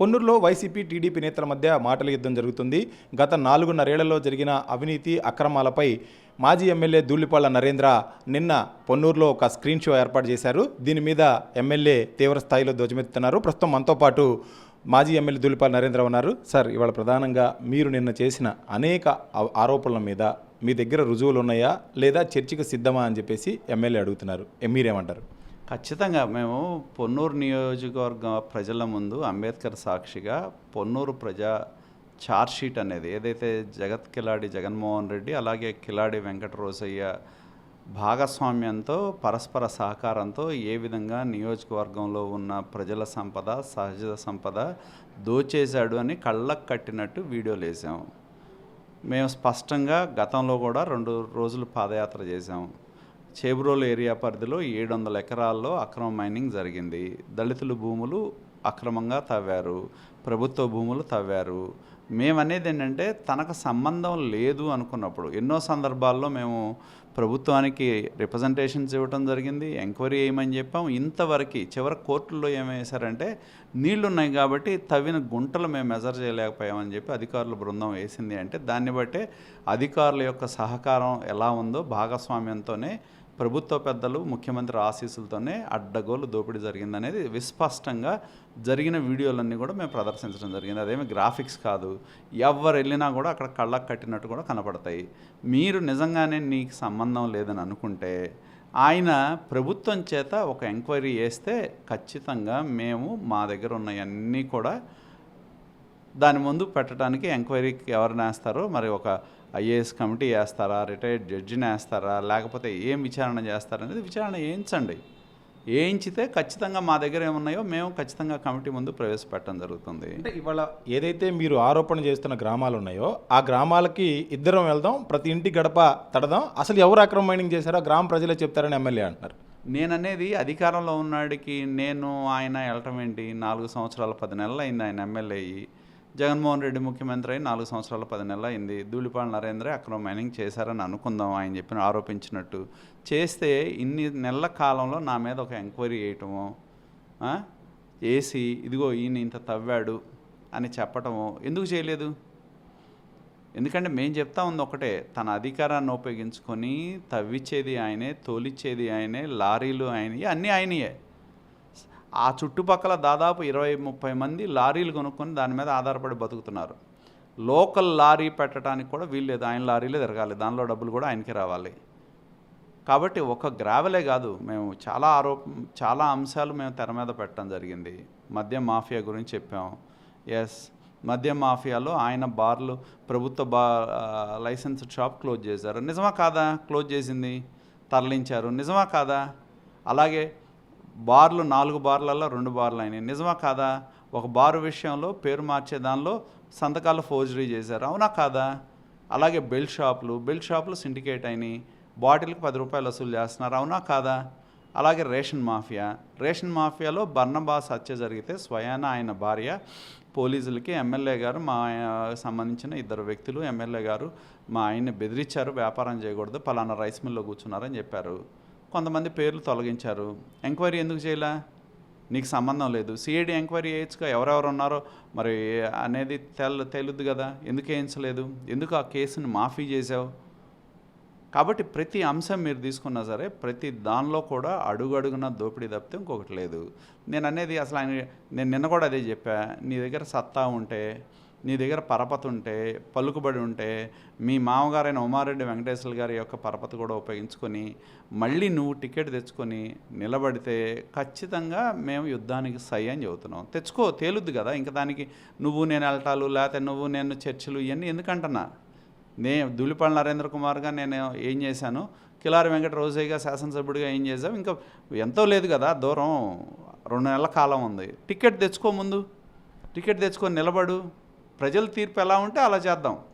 పొన్నూరులో YCP TDP నేతల మధ్య మాటల యుద్ధం జరుగుతుంది. గత నాలుగున్నరేళ్ళలో జరిగిన అవినీతి అక్రమాలపై మాజీ ఎమ్మెల్యే ధూళిపాళ్ళ నరేంద్ర నిన్న పొన్నూరులో ఒక స్క్రీన్ షో ఏర్పాటు చేశారు. దీని మీద ఎమ్మెల్యే తీవ్ర స్థాయిలో ధ్వజమెత్తుతున్నారు. ప్రస్తుతం మనతో పాటు మాజీ ఎమ్మెల్యే ధూళిపాళ్ళ నరేంద్ర ఉన్నారు. సార్ ఇవాళ ప్రధానంగా మీరు నిన్న చేసిన అనేక ఆరోపణల మీద మీ దగ్గర రుజువులు ఉన్నాయా? లేదా చర్చకు సిద్ధమా? అని చెప్పేసి ఎమ్మెల్యే అడుగుతున్నారు. మీరేమంటారు ఖచ్చితంగా మేము పొన్నూరు నియోజకవర్గ ప్రజల ముందు అంబేద్కర్ సాక్షిగా పొన్నూరు ప్రజా చార్జ్షీట్ అనేది ఏదైతే జగత్ కిలాడి జగన్మోహన్ రెడ్డి అలాగే కిలాడి వెంకటరోసయ్య భాగస్వామ్యంతో పరస్పర సహకారంతో ఏ విధంగా నియోజకవర్గంలో ఉన్న ప్రజల సంపద సహజ సంపద దోచేశాడు అని కళ్ళకు కట్టినట్టు వీడియోలు వేసాము మేము స్పష్టంగా గతంలో కూడా రెండు రోజులు పాదయాత్ర చేసాము చేబ్రోలు ఏరియా పరిధిలో ఏడు వందల ఎకరాల్లో అక్రమ మైనింగ్ జరిగింది. దళితులు భూములు అక్రమంగా తవ్వారు. ప్రభుత్వ భూములు తవ్వారు. మేమనేది ఏంటంటే తనకు సంబంధం లేదు అనుకున్నప్పుడు ఎన్నో సందర్భాల్లో మేము ప్రభుత్వానికి రిప్రజెంటేషన్స్ ఇవ్వటం జరిగింది ఎంక్వైరీ చేయమని చెప్పాం. ఇంతవరకు చివరి కోర్టుల్లో ఏమేశారంటే నీళ్ళు ఉన్నాయి కాబట్టి తవ్విన గుంటలు మేము మెజర్ చేయలేకపోయామని చెప్పి అధికారుల బృందం వేసింది అంటే దాన్ని బట్టే అధికారుల యొక్క సహకారం ఎలా ఉందో భాగస్వామ్యంతోనే ప్రభుత్వ పెద్దలు ముఖ్యమంత్రి ఆశీస్సులతోనే అడ్డగోలు దోపిడీ జరిగిందనేది విస్పష్టంగా జరిగిన వీడియోలన్నీ కూడా మేము ప్రదర్శించడం జరిగింది. అదేమి గ్రాఫిక్స్ కాదు. ఎవరు వెళ్ళినా కూడా అక్కడ కళ్ళకు కట్టినట్టు కూడా కనపడతాయి. మీరు నిజంగానే నీకు సంబంధం లేదని అనుకుంటే ఆయన ప్రభుత్వం చేత ఒక ఎంక్వైరీ చేస్తే ఖచ్చితంగా మేము మా దగ్గర ఉన్నవన్నీ కూడా దాని ముందు పెట్టడానికి ఎంక్వైరీకి ఎవరిని వేస్తారో మరి ఒక ఐఏఎస్ కమిటీ వేస్తారా రిటైర్డ్ జడ్జిని వేస్తారా లేకపోతే ఏం విచారణ చేస్తారనేది విచారణ వేయించండి. వేయించితే ఖచ్చితంగా మా దగ్గర ఏమున్నాయో మేము ఖచ్చితంగా కమిటీ ముందు ప్రవేశపెట్టడం జరుగుతుంది. అంటే ఇవాళ ఏదైతే మీరు ఆరోపణ చేస్తున్న గ్రామాలు ఉన్నాయో ఆ గ్రామాలకి ఇద్దరం వెళ్దాం ప్రతి ఇంటి గడప తడదాం. అసలు ఎవరు అక్రమ మైనింగ్ చేశారో గ్రామ ప్రజలే చెప్తారని ఎమ్మెల్యే అంటున్నారు. నేననేది అధికారంలో ఉన్నాడికి నేను ఆయన వెళ్ళటం ఏంటి? నాలుగు సంవత్సరాల పది నెలలు అయింది ఆయన ఎమ్మెల్యే అయ్యి. జగన్మోహన్ రెడ్డి ముఖ్యమంత్రి అయి నాలుగు సంవత్సరాల పది నెలలు అయింది. ధూళిపాల నరేంద్ర అక్రమ మైనింగ్ చేశారని అనుకుందాం ఆయన చెప్పిన ఆరోపించినట్టు. చేస్తే ఇన్ని నెలల కాలంలో నా మీద ఒక ఎంక్వైరీ చేయటము ఏసీ ఇదిగో ఈయన ఇంత తవ్వాడు అని చెప్పటము ఎందుకు చేయలేదు? ఎందుకంటే మేము చెప్తా ఉంది ఒకటే తన అధికారాన్ని ఉపయోగించుకొని తవ్విచ్చేది ఆయనే తోలిచ్చేది ఆయనే లారీలు ఆయనవి అన్నీ ఆయనయే. ఆ చుట్టుపక్కల దాదాపు ఇరవై ముప్పై మంది లారీలు కొనుక్కొని దాని మీద ఆధారపడి బతుకుతున్నారు. లోకల్ లారీ పెట్టడానికి కూడా వీల్లేదు ఆయన లారీలే తిరగాలి. దానిలో డబ్బులు కూడా ఆయనకి రావాలి. కాబట్టి ఒక గ్రావెలే కాదు. మేము చాలా ఆరోప చాలా అంశాలు మేము తెర మీద పెట్టడం జరిగింది. మద్యం మాఫియా గురించి చెప్పాం. ఎస్. మద్యం మాఫియాలో ఆయన బార్లు ప్రభుత్వ బా లైసెన్స్డ్ షాప్ క్లోజ్ చేశారు. నిజమా కాదా? క్లోజ్ చేసింది. తరలించారు. నిజమా కాదా? అలాగే బార్లు నాలుగు బార్లలో రెండు బార్లు అయినాయి. నిజమా కాదా? ఒక బారు విషయంలో పేరు మార్చే దానిలో సంతకాలు ఫోర్జరీ చేశారు. అవునా కాదా? అలాగే బెల్ట్ షాపులు బెల్ట్ షాపులు సిండికేట్ అయినాయి. బాటిల్కి పది రూపాయలు వసూలు చేస్తున్నారు. అవునా కాదా? అలాగే రేషన్ మాఫియా. రేషన్ మాఫియాలో బర్ణబాస్ హత్య జరిగితే స్వయాన ఆయన భార్య పోలీసులకి ఎమ్మెల్యే గారు మా ఆయన- సంబంధించిన ఇద్దరు వ్యక్తులు ఎమ్మెల్యే గారు మా ఆయన్ని బెదిరించారు. వ్యాపారం చేయకూడదు. పలానా రైస్ మిల్లో కూర్చున్నారని చెప్పారు. కొంతమంది పేర్లు తొలగించారు. ఎంక్వైరీ ఎందుకు చేయలే? నీకు సంబంధం లేదు. సిఐడి ఎంక్వైరీ చేయొచ్చుగా? ఎవరెవరు ఉన్నారో? మరి అనేది తెల్ తెలుద్దు కదా. ఎందుకు వేయించలేదు? ఎందుకు ఆ కేసుని మాఫీ చేసావు కాబట్టి ప్రతి అంశం మీరు తీసుకున్నా సరే ప్రతి దానిలో కూడా అడుగడుగున దోపిడీ తప్పితే ఇంకొకటి లేదు. నేను అనేది అసలు ఆయన నేను నిన్న కూడా అదే చెప్పా. నీ దగ్గర సత్తా ఉంటే నీ దగ్గర పరపతి ఉంటే పలుకుబడి ఉంటే మీ మామగారైన ఉమారెడ్డి వెంకటేశ్వర గారి యొక్క పరపతి కూడా ఉపయోగించుకొని మళ్ళీ నువ్వు టికెట్ తెచ్చుకొని నిలబడితే ఖచ్చితంగా మేము యుద్ధానికి సై అని చెబుతున్నాం. తెచ్చుకో తేలుద్ది కదా. ఇంకా దానికి నువ్వు నేను వెళ్ళటాలు లేకపోతే నువ్వు నేను చర్చలు ఇవన్నీ ఎందుకంటున్నా? నే ధూళిపాల నరేంద్ర కుమార్గా నేను ఏం చేశాను? కిలారి వెంకట రోజయ్యగా శాసనసభ్యుడిగా ఏం చేసాం ఇంకా ఎంతో లేదు కదా దూరం రెండు నెలల కాలం ఉంది. టికెట్ తెచ్చుకో ముందు. టికెట్ తెచ్చుకొని నిలబడు. ప్రజల తీర్పు ఎలా ఉంటే అలా చేద్దాం.